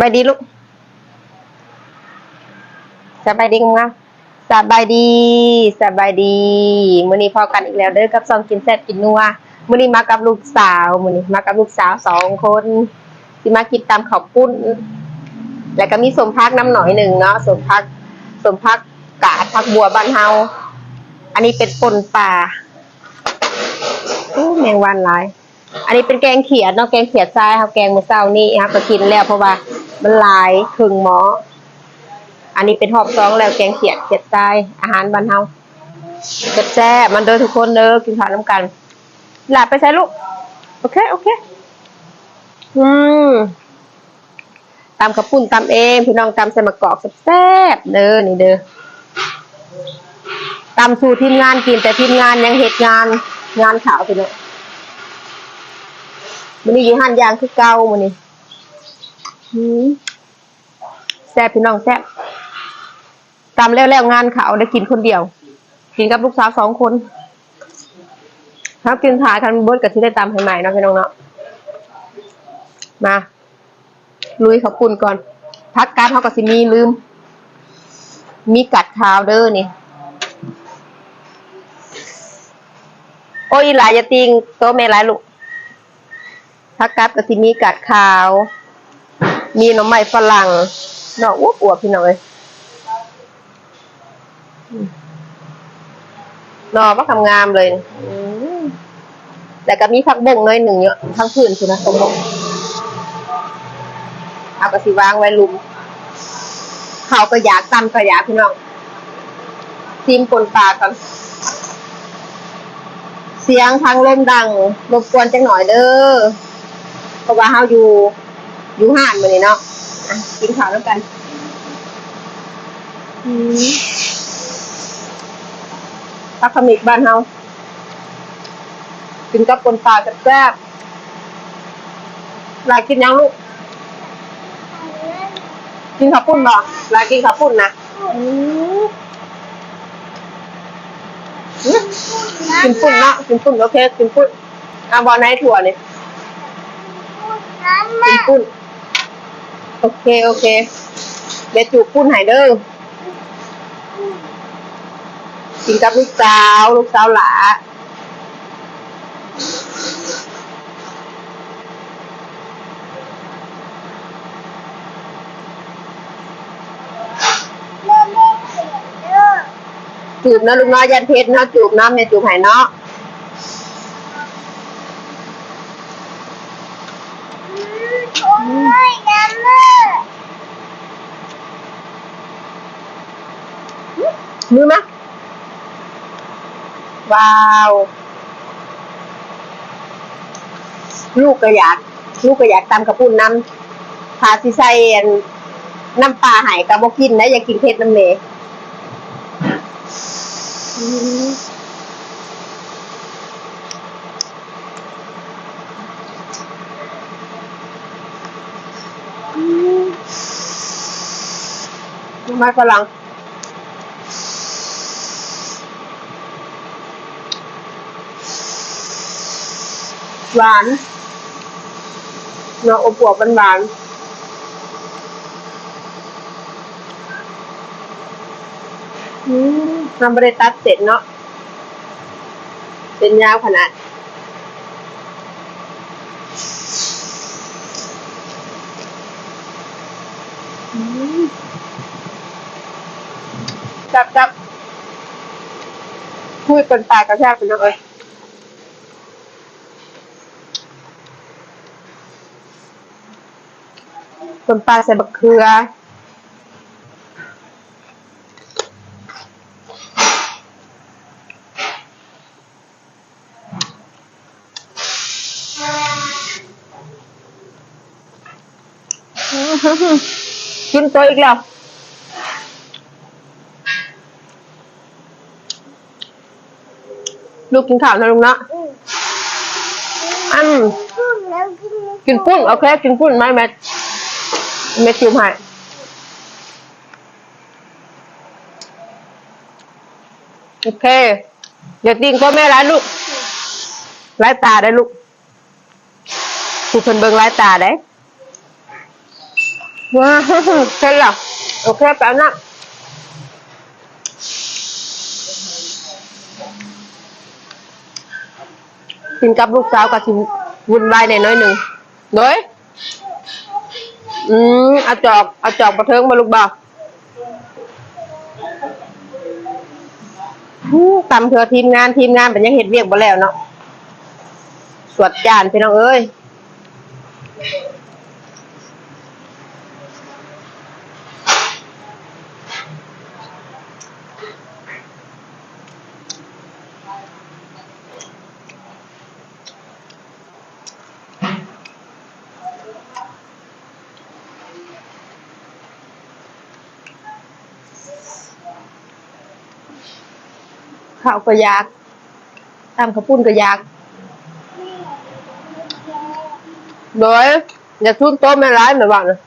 บายดีลูกสบายดีงามสบายดีสบายดีมื้อนี้พอกันอีกแล้วเด้อกับซองกินแซ่บกินนัวมื้อนี้มากับลูกสาวมื้อนี้มากับลูกสาวสองคนสิมากินตามข้าวปุ้น แล้วก็มีสมพักน้ำหน่อยหนึ่งเนาะสมพักสมพักกาดพักบัวบ้านเฮาอันนี้เป็นปนปลาอู้แมงวันหลายอันนี้เป็นแกงเขียดเนาะแกงเขียดทรายครับแกงมื้อเช้านี้ครับก็กินแล้วเพราะว่า มันหลายครึ่งหมอ อันนี้เป็นหอบซองแล้วแกงเขียดเขียดทรายอาหารบ้านเฮาแซ่บๆมันเด้อทุกคนเด้อกินข้าวน้ำกัน หลับไปใส่ลูก โอเค โอเค อืมตำกระปุ่นตำเองพี่น้องตำใส่มะกอกแซ่บเด้อนี่เด้อตำสู่ทีมงานกินแต่ทีมงานยังเหตุงานงานข่าวพี่น้องมันนี้ยู่หันยางคือเก่ามันนี้ แซ่บพี่น้องแซ่บตำแล้วแล้วงานเขาได้กินคนเดียว กินกับลูกสาวสองคนถ้ากินถ่ายกันเบิร์ดกับที่ได้ตำให้ใหม่เนาะพี่น้องเนาะมาลุยขาวปุ่นก่อน พักการเขากับสิมีลืม มีกัดขาวเด้อนี่ โอ้ยหลายอย่าติงโตะแม่หลายลูกผักกาดกะทิมีกัดขาว มีหน่อไม้ฝรั่งดอกอ้วบอวบพี่น้องเอ้ยหน่อว่าทำงามเลยแต่ก็มีผักบงน้อยหนึ่งเยอะทั้งพื้นคือนะตรงบงเอากระสิวางไว้ลุมเขาก็อยากตำก็อยากพี่น้องซีมปนปลากันเสียงทางลมดังรบกวนจังหน่อยเด้อเพราะว่าเฮาอยู่ อยู่ห้านมื้อนี้เนาะอะกินข้าวแล้วกันอืมผักขมิกบ้านเฮากินกับปนปลาแซ่บๆหลายกินยังลูก กินข้าวปุ้นบ่หลายกินข้าวปุ้นนะอืมอืมกินปุ้นเนาะกินปุ้นโอเคกินปุ้นอะบอลไหนถั่วนี่กินปุ้น โอเค โอเค เดี๋ยวจูบปุ้นหายเด้อกินกับลูกสาว ลูกสาวหลาจูบนะลูกน้อยยันเพชรเนาะจูบเนาะแม่จูบหายเนาะ มือมว้าว ลูกก็อยากลูกก็อยากตำกระปุ้นน้ำพาสิใส่อันน้ำปลาหายกับบกินนะอยากกินเผ็ดน้ำเมอืมน้ำไม้ฝรั่ง หวานเนาะอบอวบหวานอืมทำบริตัดเสร็จเนาะเป็นยาวขนาดจับจับพูดเป็นปากกระแทกเป็นยั งไงเป็นปลาใส่บักเขือกินตัวอีกแล้วลูกกินข้าวนะลุงนะอันกินปุ้นโอเค กินปุ้นไหมแม่ แม่จิวให้โอเค เดี๋ยวติงพ่อแม่ร้ายลูกร้ายตาได้ลูกผู้คนเบิ่งร้ายตาได้ว้าวเสร็จแล้วโอเคแป๊บนะกินกับลูกสาวกับชิวุ่นวายในน้อยหนึ่งโดย อืมเอาจอกเอาจอกมาเทิงมาลูกบ่าวตำเถอทีมงานทีมงานเป็นยังเห็ดเวียกบ่แล้วเนาะสวดจานพี่น้องเอ้ย ข้าวก็อยากตามข้าวปุ้นก็อยากโดยอยากทุ่นโต๊ะไม่ร้ายเหมือนว่านะ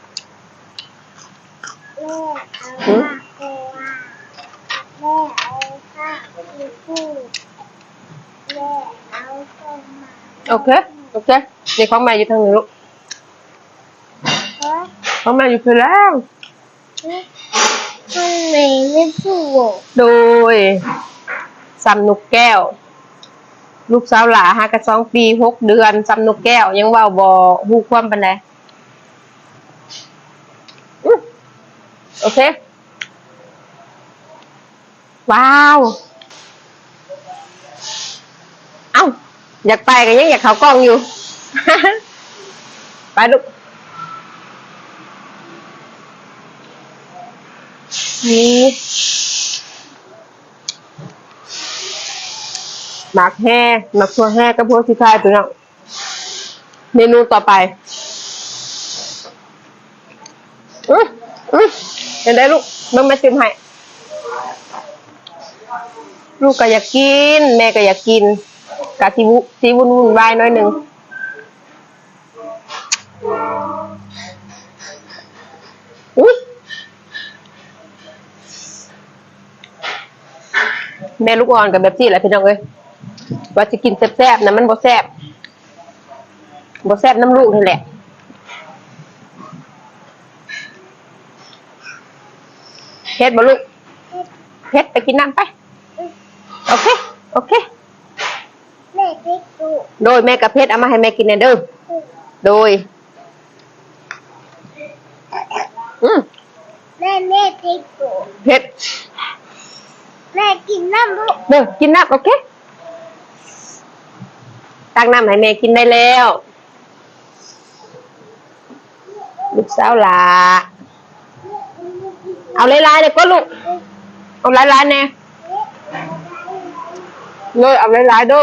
แม่เอาผ้าแม่เอาผ้าที่พูดแม่เอาเข้ามาโอเค โอเคนี่ของแม่อยู่ทางนี้ลูกเพราะของแม่อยู่คือแล้วข้างในไม่พูดโดย สำนุกแก้ว ลูกสาวหลาหากระสองปีหกเดือนสำนุกแก้ว ยังว่าบอฮู้ความปันไดโอเค ว้าว เอ้า อยากไปก็ยังอยากเขากล้องอยู่ ไปลูกนี่ หมักแห่หมักทั่วแห่กับพวกที่คายตัวนาะเมนูต่อไปอืออือเห็นได้ลูกเบิ่งแม่ซิมให้ลูกก็อยากกิน แม่ก็อยากกินกะสิวุสิวุ่นวุ่นวายน้อยหนึ่งอุ้ยแม่ลูกอ่อนกับแบบนี้แหละพี่น้องเอ้ย ว่าจะกินแซ่บๆนะมันบ่แซ่บบ่แซ่บน้ำลูกนี่แหละเฮ็ดบ่ลูกเฮ็ดไปกินน้ำไป โอเค โอเค แม่ที่พูดโดยแม่กับเพชรเอามาให้แม่กินในเด้อโดย อืมแม่แม่ที่พูดเพชรแม่กินน้ำลูกเด้อกินน้ำโอเค ตักน้ำให้แม่กินได้แล้วลูกสาวหลาเอาหลายๆเลยก็ลูก เอาหลายๆแน่เลยเอาหลายๆดู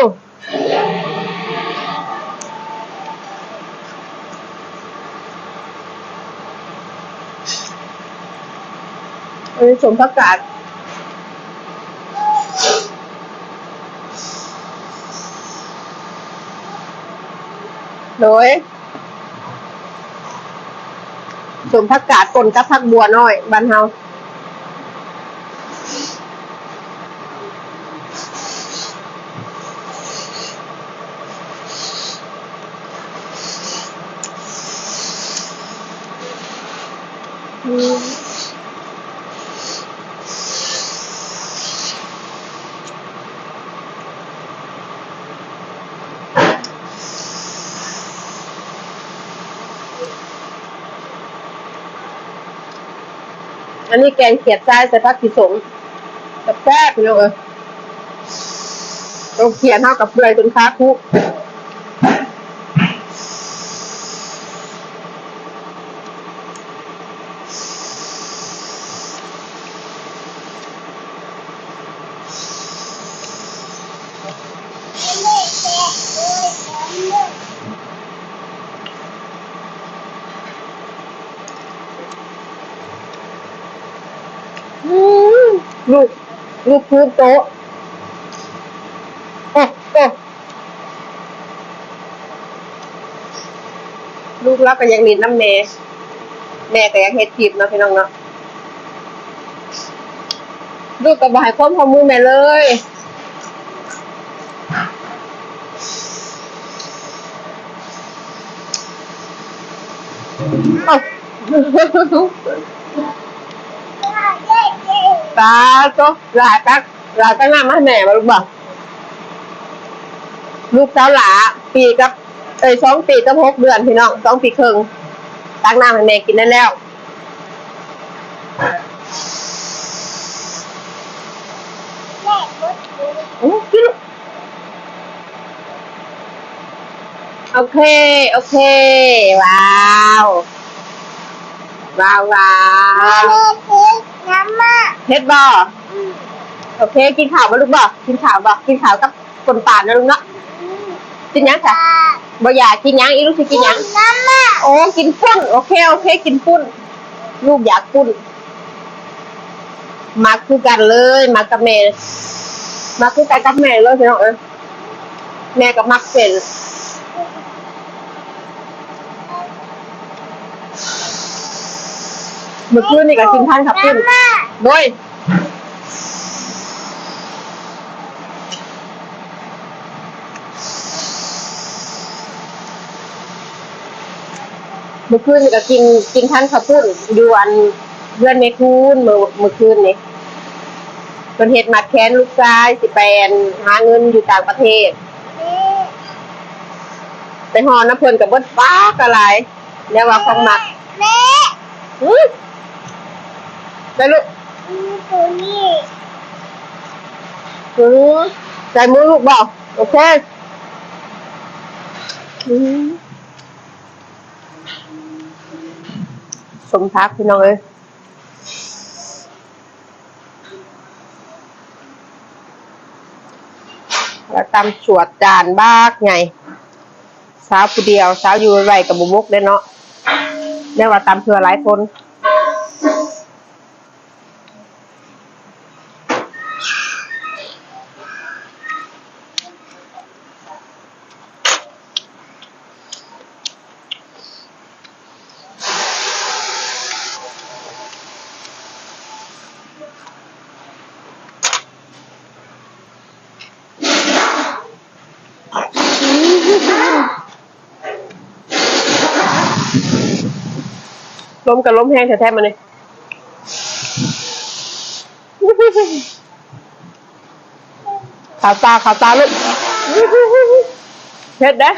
อันนี้สมผักกาด โดยสมพักกาดปนกับพักบัวน้อยบ้านเฮาอืม อันนี้แกงเขียดทรายใส่ผักขีสงกับแซ่บพี่น้องเอ้ยเราเขียนเท่ากับเปลือยจนค้าคุก แม่แม่เอ้ยแม่ อืม ลูกลูกพื้นโต๊ะเอ๊ะเอ๊ะลูกรับก็ยังนิดน้ำแม่แม่ก็ยังเฮ็ดคลิปเนาะพี่น้องเนาะลูกก็บ่ให้ความข้อมูแม่เลยอ้าเย้เย้ ตาก็หลาตักหลาตั้งหน้ามาให้แม่มาลูกบอกลูกสาวหลาปีกับเอ้ยสองปีกับหกเดือนพี่น้องสองปีครึ่งตักน้ำให้แม่กินได้แล้วแม่มดดูอื้อกินลูกโอเค โอเค ว้าว ว้าวว้าว น้ำมาเฮ็ดบอโอเค กินข้าวมาลูกบอกินข้าวบอกินข้าวกับคนป่านนะลูกเนาะกินหยังค่ะบ่อยากกินหยังอีลูกสิกินหยังน้ำมาโอ้กินปุ้นโอเคโอเค กินปุ้น ลูกอยากปุ้นมาคือกันเลยมากับแม่มาคือกันกับแม่เลยพี่น้องเอ้ยแม่กับมักเป็น เมื่อคืนนี่ก็กินท่านขับปุ้นน้ำมาโดยเมื่อคืนนี่ก็กินกินท่านขับปุ้นอยู่อันเพื่อนในคูนเมื่อเมื่อคืนนี่เป็นเหตุมัดแค้นลูกชายสิไปอันหาเงินอยู่ต่างประเทศแม่ไปหอน้ำเพลินกับเบิดฟ้ากอะไรเรียกว่าของมักแม่อื้อ ได้ลูกอืมตัวนี้อือใส่มือลูกบอกโอเคอือสมทักพี่น้องเอ้ยแล้วตำสวดจานบากไงสาวผู้เดียวสาวอยู่ไว้กับบุมุกเด้อเนาะเรียกว่าตำเพื่อหลายคน ล้มกับล้มแห้งแท้ๆมาเลยขาตาขาตาลูกเผ็ดนะ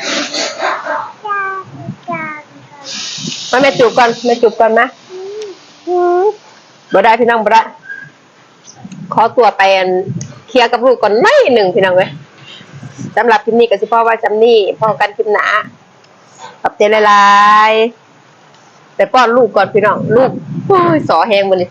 มาแม่จูบก่อนแม่จูบก่อนนะบ่ได้พี่น้องบ่ได้ขอตัวไปนเคลียร์กับลูกก่อนไม่หนึ่งพี่น้องเว้ยสำหรับคลิปนี้ก็สิพ่อว่าจำนี่พอกันคลิปหนาขอบใจหลายๆ แต่ป้อนลูกก่อนพี่น้องลูกโอ้ยสอแหงมาเลย